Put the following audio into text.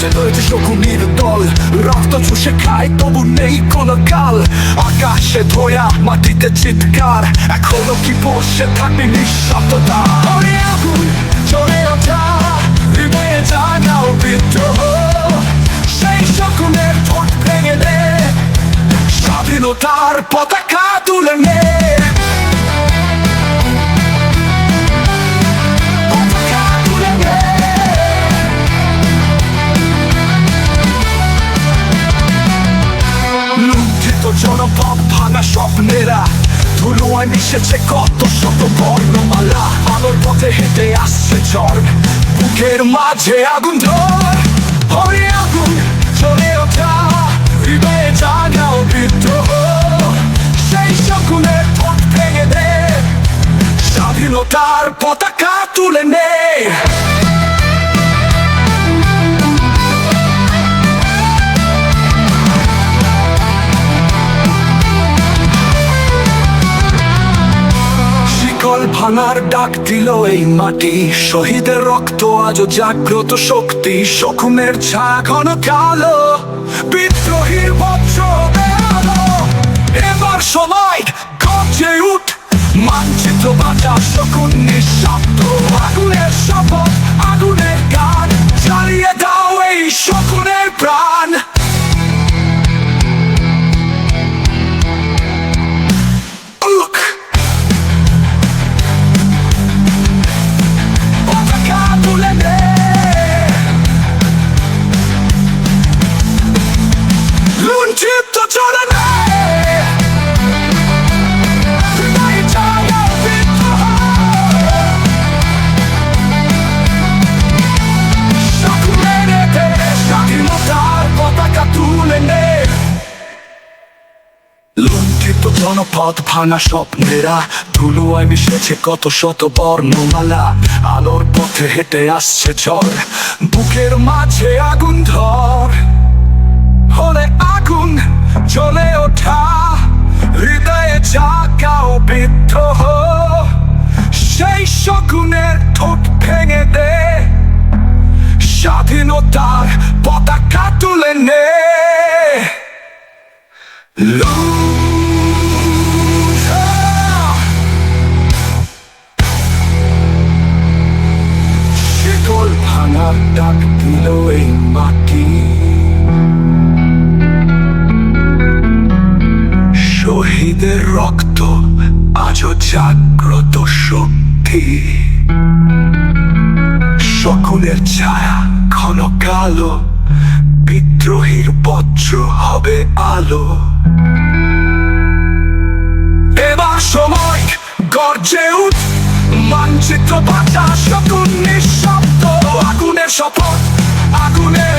Цінуючи шоку мій віддоли Раптом шукай, тому не іконокал Акаше твоя, матите чіткар Економки Боже, так мені шаптода Оріагуй, чорний ота Вимає на обіду Ще й шоку не тот прегеде Шаблінотар потака тулене স্বপ্নেরা ধুলোয় মিশেছে কত শত বর্ণমালা। আলোর পথে হেঁটে আসছে ঝড়, বুকের মাঝে আগুন ধর, হরে আগুন চলে ওঠা। হৃদয়ে জাগাও বিদ্রোহ, সেই শকুনের ঠোঁট ভেঙে দে। স্বাধীনতার পতাকা তুলে নে। ভাঙার ডাক দিল এই মাটি। শহীদের রক্ত আজও জাগ্রত শক্তি। শকুনের ছায়া ঘন কালো। বিদ্রোহীর বজ্র এবার সময় গর্জে উঠ। মানচিত্র বাঁচা শকুন নিঃশব্দ। আগুনের শপথ, আগুনের লুণ্ঠিত জনপদ ভাঙা স্বপ্নেরা ধুলোয় মিশেছে কত শত বর্ণমালা। আলোর পথে হেঁটে আসছে ঝড়। বুকের মাঝে আগুন ধর। হলে আগুন জ্বলে ওঠা। হৃদয়ে জাগাও বিদ্রোহ সেই শকুনের ঠোঁট ভেঙে দে। স্বাধীনতার পতাকা তুলে নে। শিকল ডাক দিল এই মাটি। শহীদের রক্ত আজও জাগ্রত শক্তি। সকলের ছায়া ঘন কালো, বিদ্রোহীর বজ্র হবে আলো। এবার সময় গর্জে উঠ মানচিত্র বাঁচা শকুন নিঃশব্দ আগুনের শপথ আগুনের